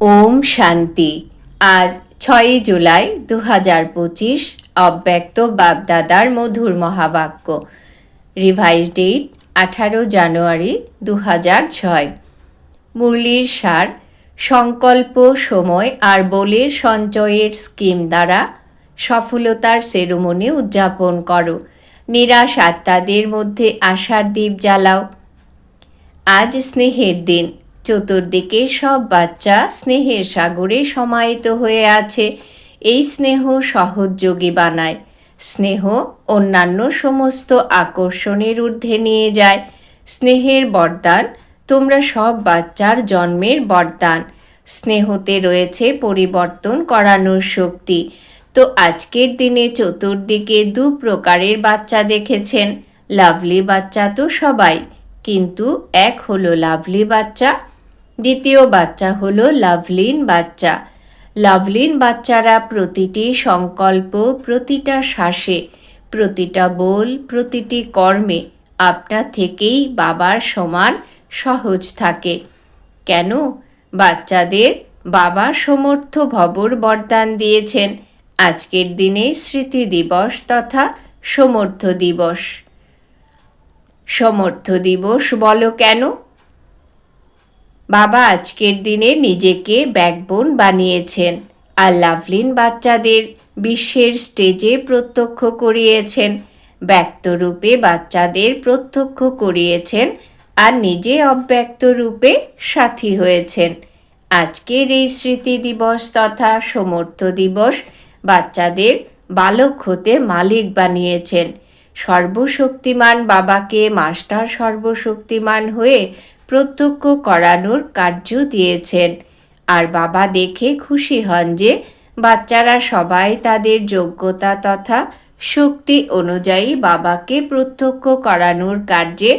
ওম শান্তি। আজ ছয়ই জুলাই দু হাজার পঁচিশ অব্যক্ত বাপদাদার মধুর মহাবাক্য। রিভাইজ ডেট আঠারো জানুয়ারি দু হাজার ছয়। মুরলির সার, সংকল্প, সময় আর বলের সঞ্চয়ের স্কিম দ্বারা সফলতার সেরোমনি উদযাপন করো। নিরাশ আত্মাদের মধ্যে আশার দ্বীপ জ্বালাও। আজ স্নেহের দিন। চতুর্দিকে সব বাচ্চা স্নেহের সাগরে সমাহিত হয়ে আছে। এই স্নেহ সহযোগী বানায়। স্নেহ অন্যান্য সমস্ত আকর্ষণের ঊর্ধ্বে নিয়ে যায়। স্নেহের বরদান, তোমরা সব বাচ্চার জন্মের বরদান। স্নেহতে রয়েছে পরিবর্তন করানোর শক্তি। তো আজকের দিনে চতুর্দিকে দু প্রকারের বাচ্চা দেখেছেন। লাভলি বাচ্চা তো সবাই, কিন্তু এক হলো লাভলি বাচ্চা দ্বিতীয় বাচ্চা হলো লাভলিন বাচ্চা। লাভলিন বাচ্চারা প্রতিটি সংকল্প, প্রতিটা শ্বাসে, প্রতিটা বল, প্রতিটি কর্মে আপনা থেকেই বাবার সমান সহজ থাকে। কেন? বাচ্চাদের বাবা সমর্থ ভবর বরদান দিয়েছেন। আজকের দিনে স্মৃতি দিবস তথা সমর্থ দিবস। সমর্থ দিবস বলো কেন? বাবা আজকের দিনে নিজেকে ব্যাকবোন বানিয়েছেন আর লাভলিন বাচ্চাদের বিশ্বের স্টেজে প্রত্যক্ষ করিয়েছেন ব্যক্ত রূপে বাচ্চাদের প্রত্যক্ষ করিয়েছেন আর নিজে অব্যক্ত রূপে সাথী হয়েছেন। আজকের এই স্মৃতি দিবস তথা সমর্থ দিবস বাচ্চাদের বালক হতে মালিক বানিয়েছেন। সর্বশক্তিমান বাবাকে মাস্টার সর্বশক্তিমান হয়ে প্রত্যক্ষ করানোর কার্য দিয়েছেন। আর বাবা দেখে খুশি হন যে বাচ্চারা সবাই তাদের যোগ্যতা তথা শক্তি অনুযায়ী বাবাকে প্রত্যক্ষ করানোর কার্যে,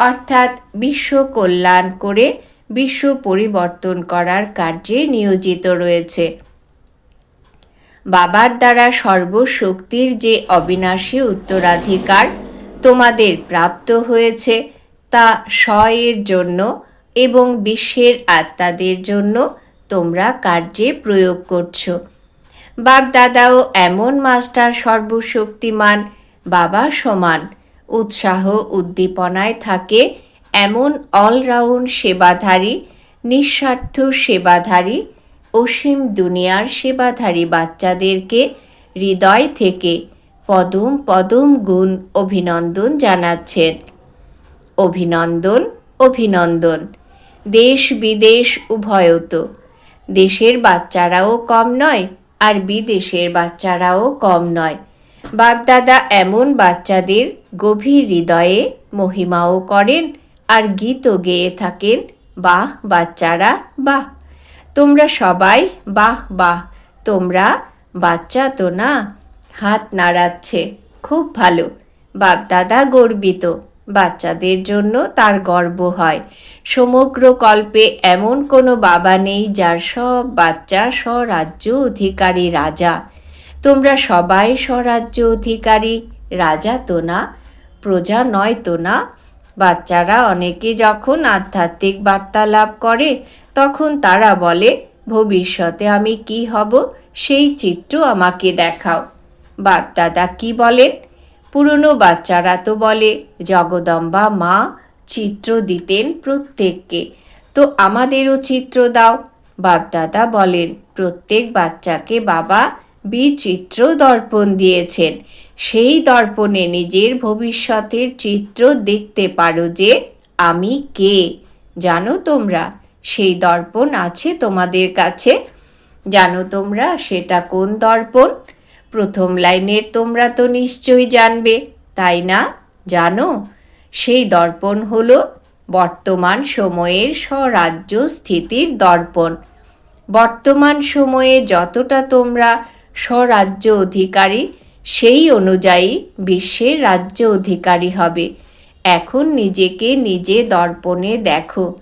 অর্থাৎ বিশ্ব কল্যাণ করে বিশ্ব পরিবর্তন করার কার্যে নিয়োজিত রয়েছে। বাবার দ্বারা সর্বশক্তির যে অবিনাশী উত্তরাধিকার তোমাদের প্রাপ্ত হয়েছে তা স্বয়ের জন্য এবং বিশ্বের আত্মাদের জন্য তোমরা কার্যে প্রয়োগ করছ। বাপদাদাও এমন মাস্টার সর্বশক্তিমান, বাবা সমান। উৎসাহ উদ্দীপনায় থাকে এমন অলরাউন্ড সেবাধারী, নিঃস্বার্থ সেবাধারী, অসীম দুনিয়ার সেবাধারী বাচ্চাদেরকে হৃদয় থেকে পদম পদম গুণ অভিনন্দন জানাচ্ছেন। অভিনন্দন অভিনন্দন। দেশ বিদেশ উভয়ত। দেশের বাচ্চারাও কম নয় আর বিদেশের বাচ্চারাও কম নয়। বাপদাদা এমন বাচ্চাদের গভীর হৃদয়ে মহিমাও করেন আর গীতও গেয়ে থাকেন, বাহ বাচ্চারা, বাহ। তোমরা সবাই বাহ বাহ। তোমরা বাচ্চা তো না। হাত নাড়াচ্ছে। খুব ভালো। বাপদাদা গর্বিত। বাচ্চাদের জন্য তার গর্ব হয়। সমগ্র কল্পে এমন কোনো বাবা নেই যার সব বাচ্চা স্বরাজ্য অধিকারী রাজা। তোমরা সবাই স্বরাজ্য অধিকারী, রাজা তো না, প্রজা নয় তো না। বাচ্চারা অনেকে যখন আধ্যাত্মিক বার্তা লাভ করে, তখন তারা বলে, ভবিষ্যতে আমি কি হব? সেই চিত্র আমাকে দেখাও। বাপদাদা কি বলেন? পুরনো বাচ্চারা তো বলে, জগদম্বা মা চিত্র দিতেন প্রত্যেককে। তো আমাদেরও চিত্র দাও। বাপদাদা বলেন, প্রত্যেক বাচ্চাকে বাবা বিচিত্র দর্পণ দিয়েছেন। সেই দর্পণে নিজের ভবিষ্যতের চিত্র দেখতে পারো যে আমি কে। জানো তোমরা, সেই দর্পণ আছে তোমাদের কাছে। জানো তোমরা, সেটা কোন দর্পণ? প্রথম লাইনের তোমরা তো নিশ্চয়ই জানবে, তাই না? জানো? সেই দর্পণ হল বর্তমান সময়ের স্বরাজ্য স্থিতির দর্পণ। বর্তমান সময়ে যতটা তোমরা স্বরাজ্য অধিকারী, সেই অনুযায়ী বিশ্বের রাজ্য অধিকারী হবে। এখন নিজেকে নিজে দর্পণে দেখো,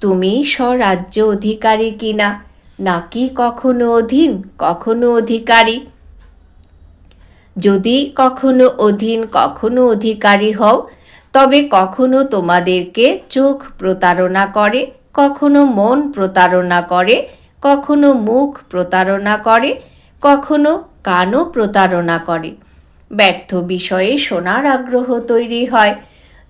তুমি স্বরাজ্য অধিকারী কিনা? নাকি কখনো অধীন, কখনো অধিকারী? যদি কখনো অধীন, কখনো অধিকারী হও, তবে কখনো তোমাদেরকে চোখ প্রতারণা করে, কখনো মন প্রতারণা করে, কখনো মুখ প্রতারণা করে, কখনো কানও প্রতারণা করে। ব্যর্থ বিষয়ে শোনার আগ্রহ তৈরি হয়।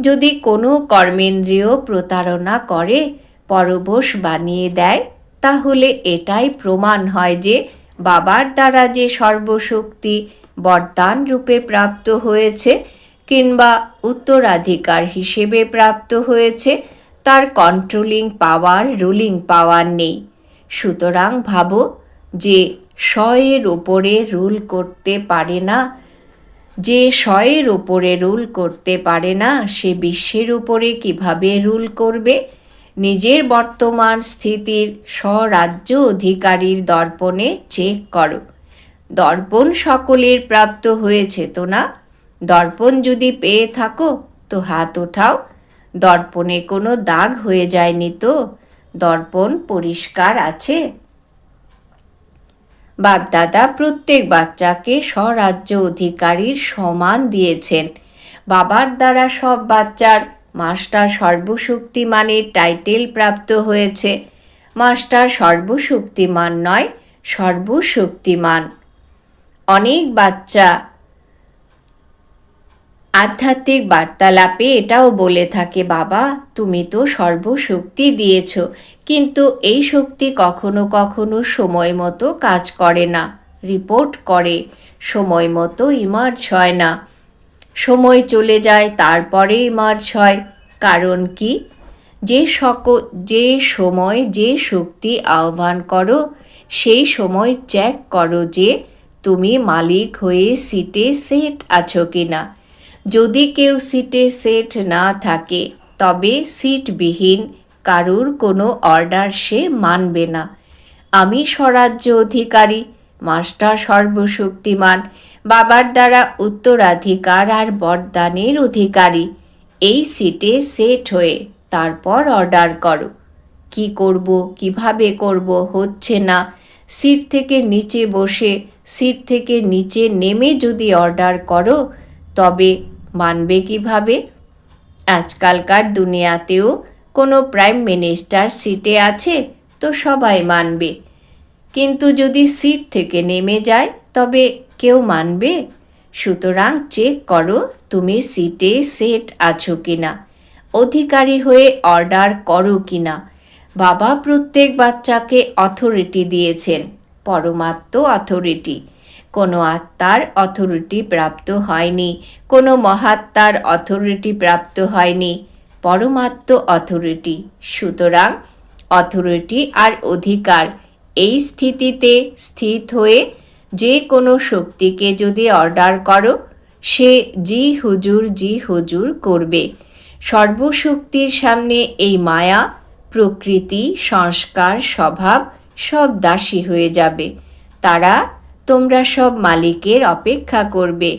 যদি কোনো কর্মেন্দ্রিয় প্রতারণা করে, পরবশ বানিয়ে দেয়, তাহলে এটাই প্রমাণ হয় যে বাবার দ্বারা যে সর্বশক্তি বরদান রূপে প্রাপ্ত হয়েছে কিংবা উত্তরাধিকার হিসেবে প্রাপ্ত হয়েছে, তার কন্ট্রোলিং পাওয়ার রুলিং পাওয়ার নেই। সুতরাং ভাবো যে শয়ের ওপরে রুল করতে পারে না, যে শয়ের ওপরে রুল করতে পারে না, সে বিশ্বের উপরে কীভাবে রুল করবে? নিজের বর্তমান স্থিতির স্বরাজ্য অধিকারীর দর্পণে চেক করো। দর্পণ সকলের প্রাপ্ত হয়েছে তো না? দর্পণ যদি পেয়ে থাকো, তো হাত ওঠাও। দর্পণে কোনো দাগ হয়ে যায়নি তো? দর্পণ পরিষ্কার আছে? বাপদাদা প্রত্যেক বাচ্চাকে স্বরাজ্য অধিকারীর সমান দিয়েছেন। বাবার দ্বারা সব বাচ্চার মাস্টার সর্বশক্তিমানের টাইটেল প্রাপ্ত হয়েছে। মাস্টার সর্বশক্তিমান নয়, সর্বশক্তিমান। অনেক বাচ্চা আধ্যাত্মিক বার্তালাপে এটাও বলে থাকে, বাবা, তুমি তো সর্বশক্তি দিয়েছ, কিন্তু এই শক্তি কখনো কখনো সময় মতো কাজ করে না রিপোর্ট করে, সময় মতো ইমার্জ হয় না। সময় চলে যায়, তারপরে ইমার্জ হয়। কারণ কি? যে সক যে সময়, যে শক্তি আহ্বান করো, সেই সময় চেক করো যে তুমি মালিক হয়ে সিটে সেট আছো কি না যদি কেউ সিটে সেট না থাকে, তবে সিটবিহীন কারুর কোনো অর্ডার সে মানবে না। আমি স্বরাজ্য অধিকারী, মাস্টার সর্বশক্তিমান, বাবার দ্বারা উত্তরাধিকার আর বরদানের অধিকারী। এই সিটে সেট হয়ে তারপর অর্ডার করো। কি করব, কীভাবে করব, হচ্ছে না। সিট থেকে নিচে বসে, সিট থেকে নিচে নেমে যদি অর্ডার করো, তবে মানবে কীভাবে? আজকালকার দুনিয়াতেও কোনো প্রাইম মিনিস্টার সিটে আছে তো সবাই মানবে। কিন্তু যদি সিট থেকে নেমে যায়, তবে কেউ মানবে? সুতরাং চেক করো তুমি সিটে সেট আছো কিনা, অধিকারী হয়ে অর্ডার করো কিনা। বাবা প্রত্যেক বাচ্চাকে অথরিটি দিয়েছেন, পরমাত্ম অথরিটি কোনো আত্মার অথরিটি প্রাপ্ত হয়নি, কোনো মহাত্মার অথরিটি প্রাপ্ত হয়নি, পরমাত্ম অথরিটি সুতরাং অথরিটি আর অধিকার এই স্থিতিতে স্থিত হয়ে যে কোনো শক্তিকে যদি অর্ডার করো, সে জি হুজুর জি হুজুর করবে। সর্বশক্তির সামনে এই মায়া প্রকৃতি, সংস্কার, স্বভাব সব দাসী হয়ে যাবে। তারা, তোমরা সব মালিকের অপেক্ষা করবে।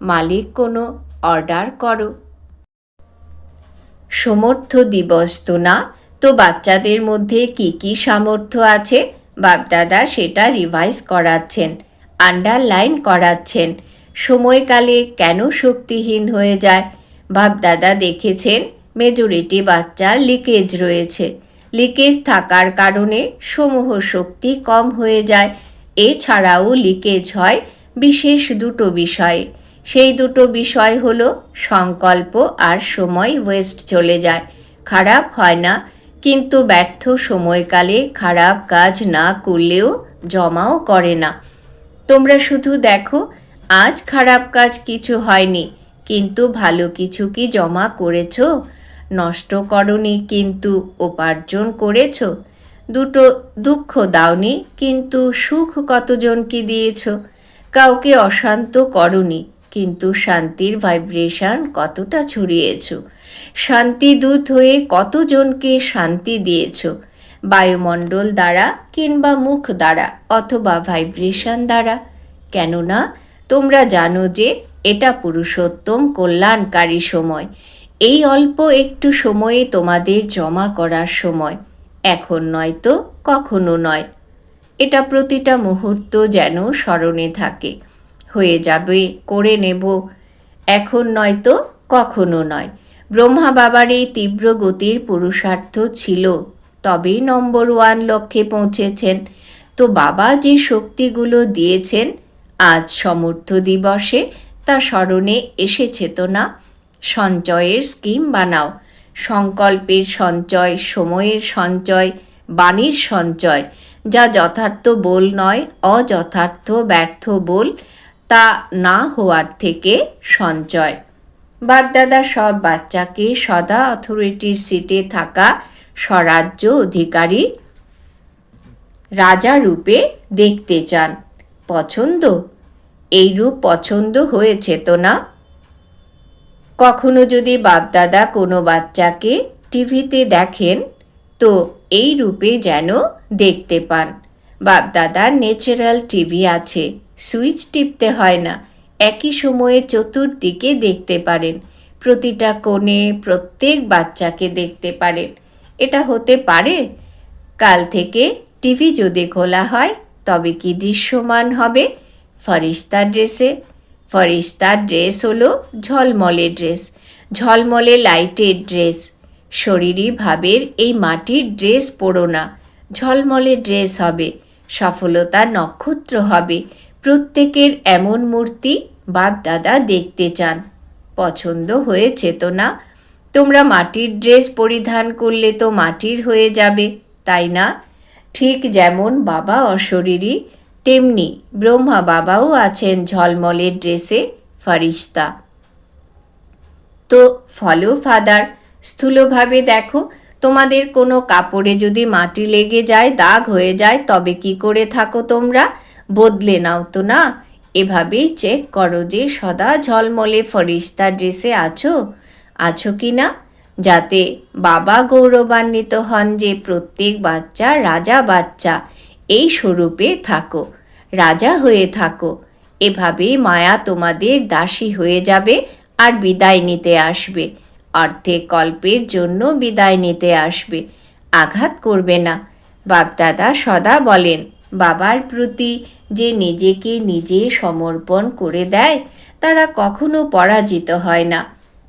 মালিক কোনো অর্ডার করো। সমর্থ দিবস তো না, তো বাচ্চাদের মধ্যে কি কি সামর্থ্য আছে? বাপদাদা সেটা রিভাইজ করাচ্ছেন আন্ডারলাইন করাচ্ছেন। সময়কালে কেন শক্তিহীন হয়ে যায়? বাপদাদা দেখেছেন মেজরিটি বাচ্চার লিকেজ রয়েছে। লিকেজ থাকার কারণে সমূহ শক্তি কম হয়ে যায়। এছাড়াও লিকেজ হয় বিশেষ দুটো বিষয়ে। সেই দুটো বিষয় হলো সংকল্প আর সময় ওয়েস্ট চলে যায়। খারাপ হয় না, কিন্তু ব্যর্থ সময়কালে খারাপ কাজ না করলেও জমাও করে না। তোমরা শুধু দেখো, আজ খারাপ কাজ কিছু হয়নি, কিন্তু ভালো কিছু কি জমা করেছ? নষ্ট করনি কিন্তু উপার্জন করেছ। দুটো দুঃখ দাওনি কিন্তু সুখ কতজনকে দিয়েছ? কাউকে অশান্ত করনি কিন্তু শান্তির ভাইব্রেশন কতটা ছড়িয়েছ? শান্তিদূত হয়ে কতজনকে শান্তি দিয়েছ? বায়ুমণ্ডল দ্বারা কিংবা মুখ দ্বারা অথবা ভাইব্রেশন দ্বারা? কেননা তোমরা জানো যে এটা পুরুষোত্তম কল্যাণকারী সময়। এই অল্প একটু সময়ে তোমাদের জমা করার সময়। এখন নয় তো, কখনো নয়। এটা প্রতিটা মুহূর্ত যেন স্মরণে থাকে। হয়ে যাবে, করে নেব। এখন নয়তো কখনো নয়। ব্রহ্মা বাবার এই তীব্র গতির পুরুষার্থ ছিল। তবেই নম্বর ওয়ান লক্ষ্যে পৌঁছেছেন। তো বাবা যে শক্তিগুলো দিয়েছেন, আজ সমর্থ দিবসে তা স্মরণে এসেছে তো না? সঞ্চয়ের স্কিম বানাও। সংকল্পের সঞ্চয়, সময়ের সঞ্চয়, বাণীর সঞ্চয়। যা যথার্থ বল নয়, অযথার্থ ব্যর্থ বল, তা না হওয়ার থেকে সঞ্চয়। বাপদাদা সব বাচ্চাকে সদা অথরিটির সিটে থাকা স্বরাজ্য অধিকারী রাজা রূপে দেখতে চান। পছন্দ? এই রূপ পছন্দ হয়েছে তো না? কখনো যদি বাপদাদা কোনো বাচ্চাকে টিভিতে দেখেন, তো এই রূপে যেন দেখতে পান। বাপদাদার ন্যাচারাল টিভি আছে, সুইচ টিপতে হয় না, একই সময়ে চতুর্দিকে দেখতে পারেন, প্রতিটা কোণে প্রত্যেক বাচ্চাকে দেখতে পারেন। এটা হতে পারে, কাল থেকে টিভি যদি খোলা হয়, তবে কি দৃশ্যমান হবে? ফরিস্তা ড্রেসে ফরিস্তার ড্রেস হলো ঝলমলে ড্রেস, ঝলমলে লাইটের ড্রেস। শরীরী ভাবের এই মাটির ড্রেস পরো না, ঝলমলে ড্রেস হবে, সফলতা নক্ষত্র হবে। প্রত্যেকের এমন মূর্তি বাপ দাদা দেখতে চান। পছন্দ হয়েছে তো না তোমরা মাটির ড্রেস পরিধান করলে তো মাটির হয়ে যাবে, তাই না? ঠিক যেমন বাবা অশরীরী তেমনি ব্রহ্মা বাবাও আছেন ঝলমলের ড্রেসে ফারিস্তা। তো ফলো ফাদার, স্থূলভাবে দেখো, তোমাদের কোনো কাপড়ে যদি মাটি লেগে যায়, দাগ হয়ে যায়, তবে কি করে থাকো তোমরা? বদলে নাও তো না? এভাবেই চেক করো যে সদা ঝলমলে ফরিস্তা ড্রেসে আছো? আছো কি না? যাতে বাবা গৌরবান্বিত হন যে প্রত্যেক বাচ্চা রাজা বাচ্চা। এই স্বরূপে থাকো। রাজা হয়ে থাকো। এভাবে মায়া তোমাদের দাসী হয়ে যাবে আর বিদায় নিতে আসবে। অর্থে কল্পের জন্য বিদায় নিতে আসবে। আঘাত করবে না। বাপদাদা সদা বলেন, বাবার প্রতি যে নিজেকে নিজে সমর্পণ করে দেয়, তারা কখনো পরাজিত হয় না।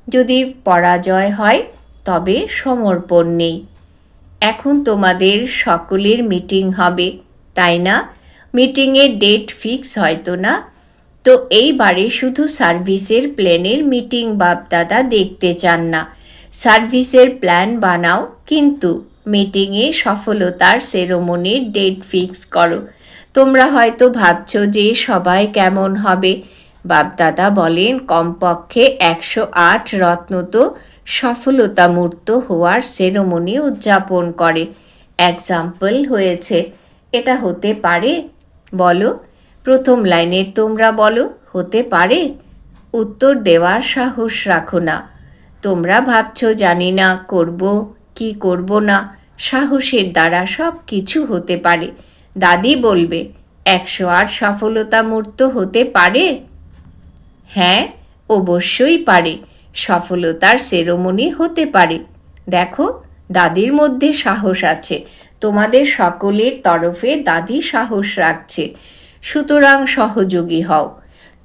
যদি পরাজয় হয়, তবে সমর্পণ নেই। এখন তোমাদের সকলের মিটিং হবে। তাই না? মিটিংয়ের ডেট ফিক্স হয়তো না। তো এইবারে শুধু সার্ভিসের প্ল্যানের মিটিং বাপদাদা দেখতে চান না। সার্ভিসের প্ল্যান বানাও, কিন্তু মিটিংয়ে সফলতার সেরোমনির ডেট ফিক্স করো। তোমরা হয়তো ভাবছ যে সবাই কেমন হবে। বাপদাদা বলেন, কমপক্ষে একশো আট রত্ন তো সফলতামূর্ত হওয়ার সেরোমনি উদযাপন করে। এক্সাম্পল হয়েছে এটা হতে পারে, বলো। প্রথম লাইনের তোমরা বলো, হতে পারে। উত্তর দেওয়ার সাহস রাখো না। তোমরা ভাবছ, জানি না, করব কি করব না। সাহসের দ্বারা সব কিছু হতে পারে। দাদি বলবে, একশো আট সফলতা মূর্ত হতে পারে? হ্যাঁ অবশ্যই পারে। সফলতার সেরোমনি হতে পারে। দেখো, দাদির মধ্যে সাহস আছে। তোমাদের সকলের তরফে দাদি সাহস রাখছে। সুতরাং সহযোগী হও।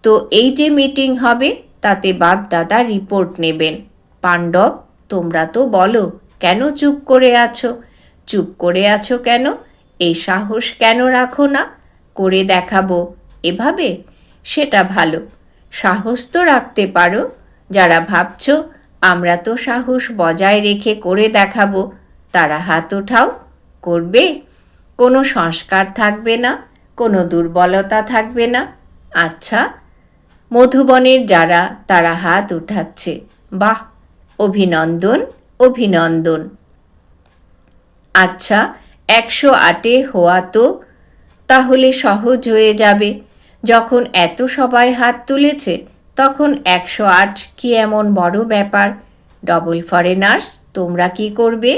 তো এই যে মিটিং হবে, তাতে বাপ দাদা রিপোর্ট নেবেন। পাণ্ডব, তোমরা তো বলো, কেন চুপ করে আছো? চুপ করে আছো কেন? এই সাহস কেন রাখো না? করে দেখাবো। এভাবে? সেটা ভালো। সাহস তো রাখতে পারো। যারা ভাবছ, আমরা তো সাহস বজায় রেখে করে দেখাবো। তারা হাত ওঠাও। করবে, কোনো সংস্কার থাকবে না, কোনো দুর্বলতা থাকবে না। আচ্ছা মধুবনের যারা তারা হাত উঠাচ্ছে, বাহ, অভিনন্দন অভিনন্দন। আচ্ছা একশো আটে হওয়া তো তাহলে সহজ হয়ে যাবে। যখন এত সবাই হাত তুলেছে, তখন একশো আট কি এমন বড় ব্যাপার? ডবল ফরেনার্স তোমরা কি করবে?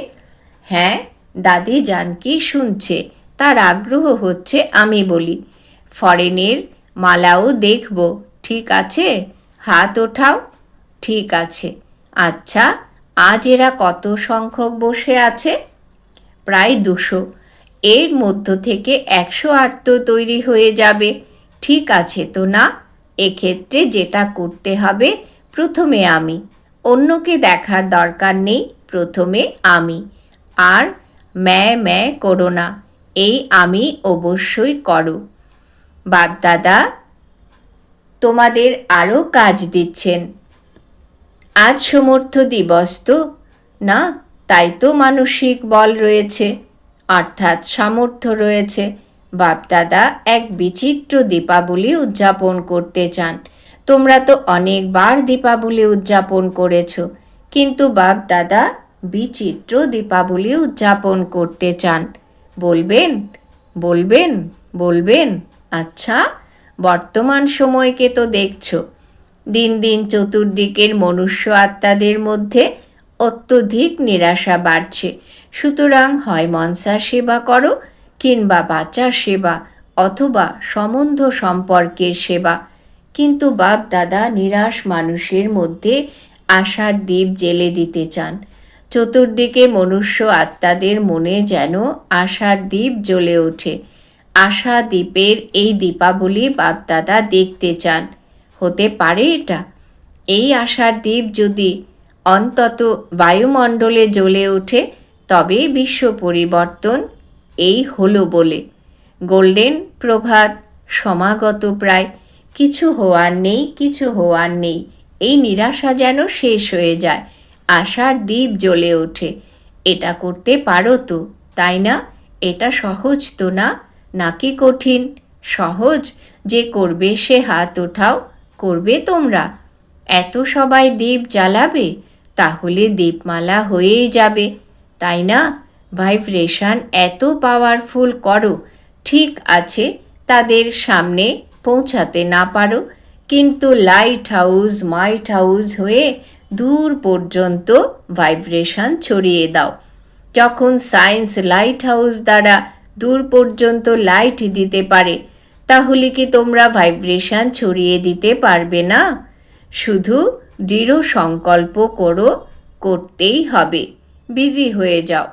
হ্যাঁ দাদি জানকি শুনছে, তার আগ্রহ হচ্ছে আমি বলি। ফরেনের মালাও দেখব, ঠিক আছে? হাত ওঠাও, ঠিক আছে। আচ্ছা আজ এরা কত সংখ্যক বসে আছে? প্রায় দুশো। এর মধ্য থেকে একশো আট তো তৈরি হয়ে যাবে। ঠিক আছে তো না? এক্ষেত্রে যেটা করতে হবে, প্রথমে আমি। অন্যকে দেখার দরকার নেই, প্রথমে আমি। আর ম্যা ম্যা করো না, এই আমি অবশ্যই করো। বাপদাদা, তোমাদের আরও কাজ দিচ্ছেন। আজ সমর্থ দিবস তো, না? তাই তো মানসিক বল রয়েছে, অর্থাৎ সামর্থ্য রয়েছে। বাপদাদা, এক বিচিত্র দীপাবলি উদযাপন করতে চান। তোমরা তো অনেকবার দীপাবলি উদযাপন করেছ, কিন্তু বাপদাদা বিচিত্র দীপাবলি উদযাপন করতে চান। বলবেন বলবেন বলবেন আচ্ছা বর্তমান সময়কে তো দেখছ। দিন দিন চতুর্দিকের মনুষ্য আত্মাদের মধ্যে অত্যধিক নিরাশা বাড়ছে। সুতরাং হয় মনসা সেবা করো কিংবা বাচ্চার সেবা অথবা সম্বন্ধ সম্পর্কের সেবা। কিন্তু বাপ দাদা নিরাশ মানুষের মধ্যে আশার দ্বীপ জেলে দিতে চান। চতুর্দিকে মনুষ্য আত্মাদের মনে যেন আশার দ্বীপ জ্বলে ওঠে। আশা দ্বীপের এই দীপাবলি বাপদাদা দেখতে চান। হতে পারে এটা? এই আশার দ্বীপ যদি অন্তত বায়ুমণ্ডলে জ্বলে ওঠে, তবে বিশ্ব পরিবর্তন এই হলো বলে। গোল্ডেন প্রভাত, সমাগত প্রায়। কিছু হওয়ার নেই, কিছু হওয়ার নেই। এই নিরাশা যেন শেষ হয়ে যায়। আশার দ্বীপ জ্বলে ওঠে। এটা করতে পারো তো, তাই না? এটা সহজ তো না? নাকি কঠিন? সহজ। যে করবে সে হাত ওঠাও, করবে তোমরা। এত সবাই দ্বীপ জ্বালাবে, তাহলে দীপমালা হয়েই যাবে, তাই না? ভাইব্রেশন এত পাওয়ারফুল করো, ঠিক আছে, তাদের সামনে পৌঁছাতে না পারো, কিন্তু লাইট হাউস, মাইট হাউস হয়ে দূর পর্যন্ত ভাইব্রেশন ছড়িয়ে দাও। যখন সায়েন্স লাইট হাউস দ্বারা দূর পর্যন্ত লাইট দিতে পারে, তাহলে কি তোমরা ভাইব্রেশন ছড়িয়ে দিতে পারবে না? শুধু দৃঢ় সংকল্প করো, করতেই হবে। বিজি হয়ে যাও।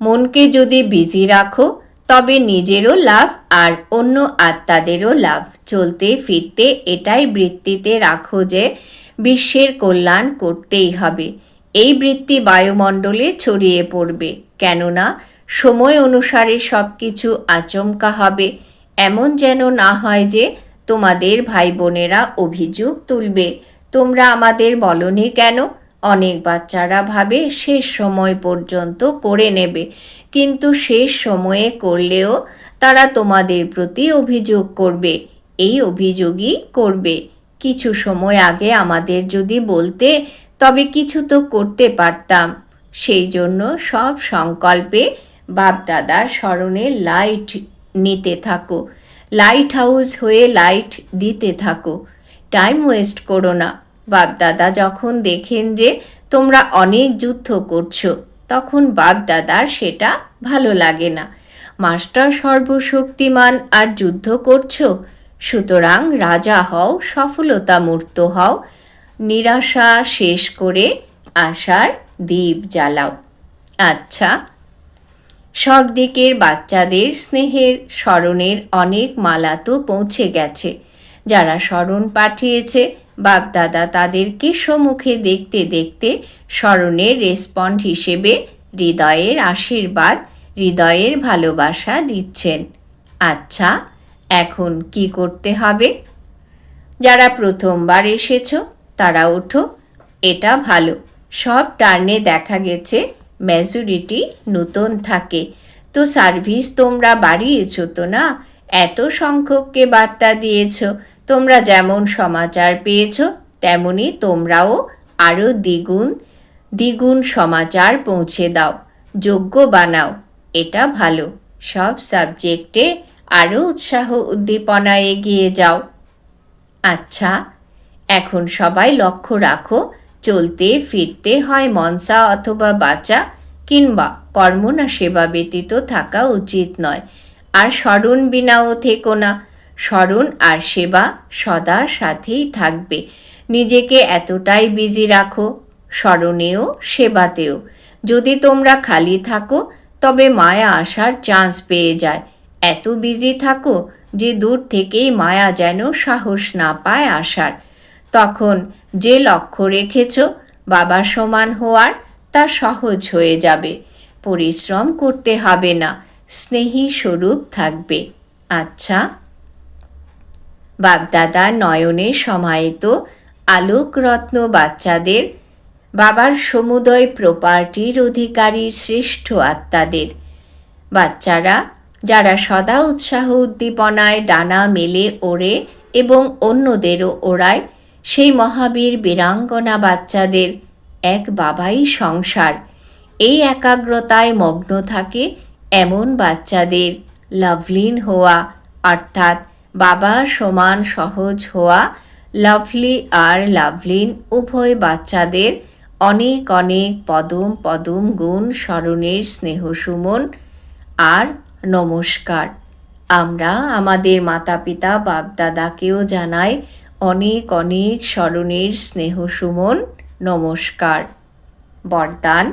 মনকে যদি বিজি রাখো, তবে নিজেরও লাভ আর অন্য আত্মাদেরও লাভ। চলতে ফিরতে এটাই বৃত্তিতে রাখো যে বিশ্বের কল্যাণ করতেই হবে। এই বৃত্তি বায়ুমণ্ডলে ছড়িয়ে পড়বে। কেননা, সময় অনুসারে সব কিছু আচমকা হবে। এমন যেন না হয় যে, তোমাদের ভাই বোনেরা অভিযোগ তুলবে, তোমরা আমাদের বলনি কেন? অনেক বাচ্চারা ভাবে, শেষ সময় পর্যন্ত করে নেবে। কিন্তু শেষ সময়ে করলেও তারা তোমাদের প্রতি অভিযোগ করবে। এই অভিযোগই করবে। কিছু সময় আগে আমাদের যদি বলতে, তবে কিছু তো করতে পারতাম। সেই জন্য সব সংকল্পে বাপদাদার স্মরণে লাইট নিতে থাকো। লাইট হাউস হয়ে লাইট দিতে থাকো। টাইম ওয়েস্ট করো না। বাপদাদা যখন দেখেন যে তোমরা অনেক যুদ্ধ করছ, তখন বাপদাদার সেটা ভালো লাগে না। মাস্টার সর্বশক্তিমান আর যুদ্ধ করছ? সুতরাং রাজা হও সফলতা মূর্ত হও। নিরাশা শেষ করে আশার দ্বীপ জ্বালাও। আচ্ছা সব দিকের বাচ্চাদের স্নেহের স্মরণের অনেক মালা তো পৌঁছে গেছে। যারা স্মরণ পাঠিয়েছে, বাপদাদা তাদেরকে সম্মুখে দেখতে দেখতে স্মরণের রেসপন্ড হিসেবে হৃদয়ের আশীর্বাদ, হৃদয়ের ভালোবাসা দিচ্ছেন। আচ্ছা এখন কি করতে হবে? যারা প্রথমবার এসেছ, তারা ওঠো, এটা ভালো। সব টার্নে দেখা গেছে, মেজরিটি নতুন থাকে। তো সার্ভিস তোমরা বাড়িয়েছ তো না? এত সংখ্যককে বার্তা দিয়েছ। তোমরা যেমন সমাচার পেয়েছ, তেমনি তোমরাও আরও দ্বিগুণ দ্বিগুণ সমাচার পৌঁছে দাও। যোগ্য বানাও, এটা ভালো। সব সাবজেক্টে আরও উৎসাহ উদ্দীপনায় এগিয়ে যাও। আচ্ছা এখন সবাই লক্ষ্য রাখো, চলতে ফিরতে হয় মনসা অথবা বাঁচা, কিংবা কর্ম না সেবা ব্যতীত থাকা উচিত নয়। আর স্মরণ বিনাও থেকো না। স্মরণ আর সেবা সদা সাথেই থাকবে। নিজেকে এতটাই বিজি রাখো, স্মরণেও, সেবাতেও। যদি তোমরা খালি থাকো, তবে মায়া আসার চান্স পেয়ে যায়। এত বিজি থাকো যে দূর থেকেই মায়া যেন সাহস না পায় আসার। তখন যে লক্ষ্য রেখেছ বাবা সমান হওয়ার তা সহজ হয়ে যাবে। পরিশ্রম করতে হবে না, স্নেহী স্বরূপ থাকবে। আচ্ছা। বাপদাদা নয়নে সমাহিত আলোকরত্ন বাচ্চাদের, বাবার সমুদয় প্রপার্টির অধিকারী শ্রেষ্ঠ আত্মাদের। বাচ্চারা যারা সদা উৎসাহ উদ্দীপনায় ডানা মেলে ওড়ে এবং অন্যদেরও ওড়ায়, সেই মহাবীর বীরাঙ্গনা বাচ্চাদের এক বাবাই সংসার। এই একাগ্রতায় মগ্ন থাকে এমন বাচ্চাদের লাভলিন হওয়া, অর্থাৎ বাবা সমান সহজ হওয়া, লাভলি আর লাভলিন উভয় বাচ্চাদের অনেক অনেক পদম পদম গুণ স্মরণের স্নেহ সুমন আর নমস্কার। আমরা আমাদের মাতা পিতা বাপদাদাকেও জানাই অনেক অনেক স্মরণের স্নেহ সুমন, নমস্কার। বরদান।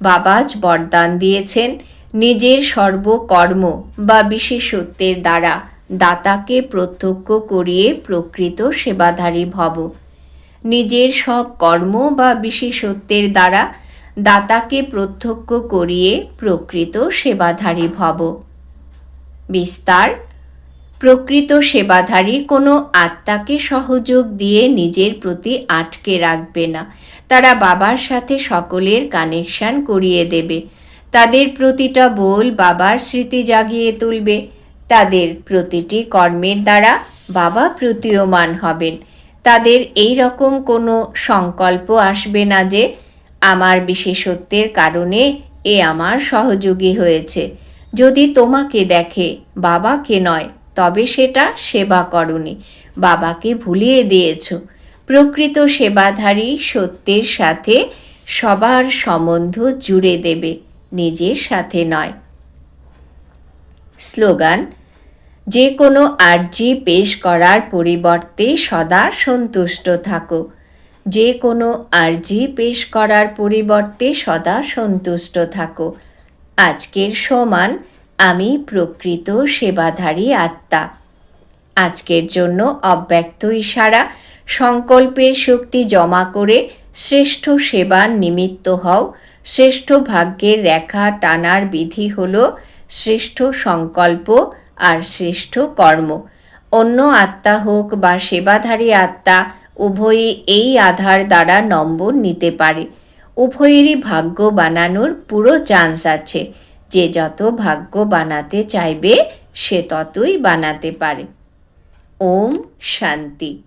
বাবাজ বরদান দিয়েছেন নিজের সর্বকর্ম বা বিশেষত্বের দ্বারা। দাতাকে প্রত্যক্ষ করিয়ে প্রকৃত সেবাধারী ভব। নিজের সব কর্ম বা বিশেষত্বের দ্বারা দাতাকে প্রত্যক্ষ করিয়ে প্রকৃত সেবাধারী ভব। বিস্তার, প্রকৃত সেবাধারী কোনো আত্মাকে সহযোগ দিয়ে নিজের প্রতি আটকে রাখবে না। তারা বাবার সাথে সকলের কানেকশন করিয়ে দেবে। তাদের প্রতিটা বোল বাবার স্মৃতি জাগিয়ে তুলবে। তাদের প্রতিটি কর্মের দ্বারা বাবা প্রতীয়মান হবেন। তাদের এই রকম কোনো সংকল্প আসবে না যে আমার বিশেষত্বের কারণে এ আমার সহযোগী হয়েছে। যদি তোমাকে দেখে বাবাকে নয়, তবে সেটা সেবা করনি। বাবাকে ভুলিয়ে দিয়েছ। প্রকৃত সেবাধারী সত্যের সাথে সবার সম্বন্ধ জুড়ে দেবে, নিজের সাথে নয়। স্লোগান, যে কোনো আর্জি পেশ করার পরিবর্তে সদা সন্তুষ্ট থাকো। যে কোনো আর্জি পেশ করার পরিবর্তে সদা সন্তুষ্ট থাকো। আজকের সমান, আমি প্রকৃত সেবাধারী আত্মা। আজকের জন্য অব্যক্ত ইশারা, সংকল্পের শক্তি জমা করে শ্রেষ্ঠ সেবার নিমিত্ত হও। শ্রেষ্ঠ ভাগ্যের রেখা টানার বিধি হল শ্রেষ্ঠ সংকল্প আর শ্রেষ্ঠ কর্ম। অন্য আত্মা হোক বা সেবাধারী আত্মা উভয়ই এই আধার দ্বারা নম্বর নিতে পারে। উভয়েরই ভাগ্য বানানোর পুরো চান্স আছে। যে যত ভাগ্য বানাতে চাইবে, সে ততই বানাতে পারে। ওম শান্তি।